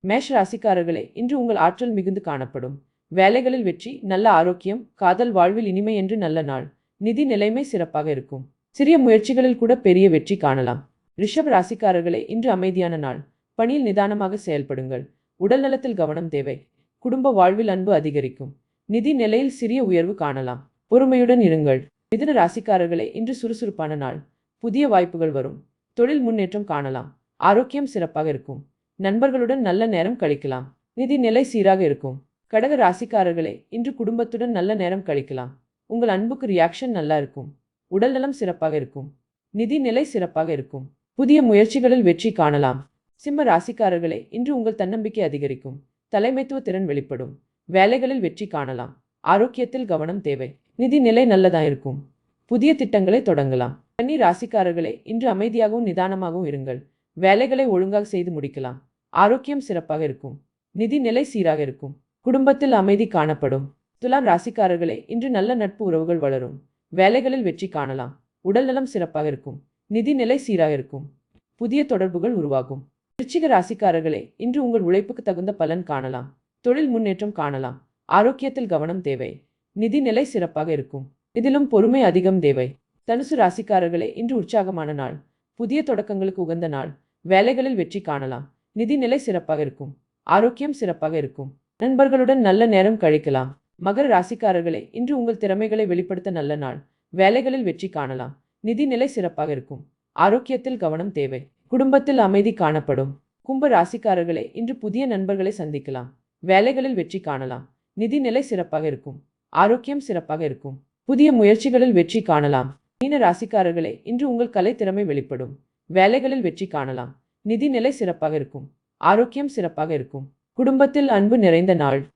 மேஷ ராசிக்காரர்களே இன்று உங்கள் ஆற்றல் மிகுந்து காணப்படும். வேலைகளில் வெற்றி நல்ல ஆரோக்கியம் காதல் வாழ்வில் இனிமை என்று நல்ல நாள் நிதி நிலைமை சிறப்பாக இருக்கும். சிறிய முயற்சிகளில் கூட பெரிய வெற்றி காணலாம். ரிஷப் ராசிக்காரர்களே இன்று அமைதியான நாள். பணியில் நிதானமாக செயல்படுங்கள். உடல் நலத்தில் கவனம் தேவை. குடும்ப வாழ்வில் அன்பு அதிகரிக்கும். நிதி நிலையில் சிறிய உயர்வு காணலாம். பொறுமையுடன் இருங்கள். மிதுன ராசிக்காரர்களே இன்று சுறுசுறுப்பான நாள். புதிய வாய்ப்புகள் வரும். தொழில் முன்னேற்றம் காணலாம். ஆரோக்கியம் சிறப்பாக இருக்கும். நண்பர்களுடன் நல்ல நேரம் கழிக்கலாம். நிதி நிலை சீராக இருக்கும். கடக ராசிக்காரர்களே இன்று குடும்பத்துடன் நல்ல நேரம் கழிக்கலாம். உங்கள் அன்புக்கு ரியாக்ஷன் நல்லா இருக்கும். உடல் நலம் சிறப்பாக இருக்கும். நிதி நிலை சிறப்பாக இருக்கும். புதிய முயற்சிகளில் வெற்றி காணலாம். சிம்ம ராசிக்காரர்களே இன்று உங்கள் தன்னம்பிக்கை அதிகரிக்கும். தலைமைத்துவ திறன் வெளிப்படும். வேலைகளில் வெற்றி காணலாம். ஆரோக்கியத்தில் கவனம் தேவை. நிதி நிலை நல்லதா இருக்கும். புதிய திட்டங்களை தொடங்கலாம். கன்னி ராசிக்காரர்களே இன்று அமைதியாகவும் நிதானமாகவும் இருங்கள். வேலைகளை ஒழுங்காக செய்து முடிக்கலாம். ஆரோக்கியம் சிறப்பாக இருக்கும். நிதி நிலை சீராக இருக்கும். குடும்பத்தில் அமைதி காணப்படும். துலாம் ராசிக்காரர்களே இன்று நல்ல நட்பு உறவுகள் வளரும். வேலைகளில் வெற்றி காணலாம். உடல் நலம் சிறப்பாக இருக்கும். நிதி நிலை சீராக இருக்கும். புதிய தொடர்புகள் உருவாகும். விருச்சிக ராசிக்காரர்களே இன்று உங்கள் உழைப்புக்கு தகுந்த பலன் காணலாம். தொழில் முன்னேற்றம் காணலாம். ஆரோக்கியத்தில் கவனம் தேவை. நிதி நிலை சிறப்பாக இருக்கும். இதிலும் பொறுமை அதிகம் தேவை. தனுசு ராசிக்காரர்களே இன்று உற்சாகமான நாள். புதிய தொடக்கங்களுக்கு உகந்த நாள். வேலைகளில் வெற்றி காணலாம். நிதி நிலை சிறப்பாக இருக்கும். ஆரோக்கியம் சிறப்பாக இருக்கும். நண்பர்களுடன் நல்ல நேரம் கழிக்கலாம். மகர ராசிக்காரர்களே இன்று உங்கள் திறமைகளை வெளிப்படுத்த நல்ல நாள். வேலைகளில் வெற்றி காணலாம். நிதி நிலை சிறப்பாக இருக்கும். ஆரோக்கியத்தில் கவனம் தேவை. குடும்பத்தில் அமைதி காணப்படும். கும்ப ராசிக்காரர்களே இன்று புதிய நண்பர்களை சந்திக்கலாம். வேலைகளில் வெற்றி காணலாம். நிதி நிலை சிறப்பாக இருக்கும். ஆரோக்கியம் சிறப்பாக இருக்கும். புதிய முயற்சிகளில் வெற்றி காணலாம். மீன ராசிக்காரர்களே இன்று உங்கள் கலை திறமை வெளிப்படும். வேலைகளில் வெற்றி காணலாம். நிதி நிலை சிறப்பாக இருக்கும். ஆரோக்கியம் சிறப்பாக இருக்கும். குடும்பத்தில் அன்பு நிறைந்த நாள்.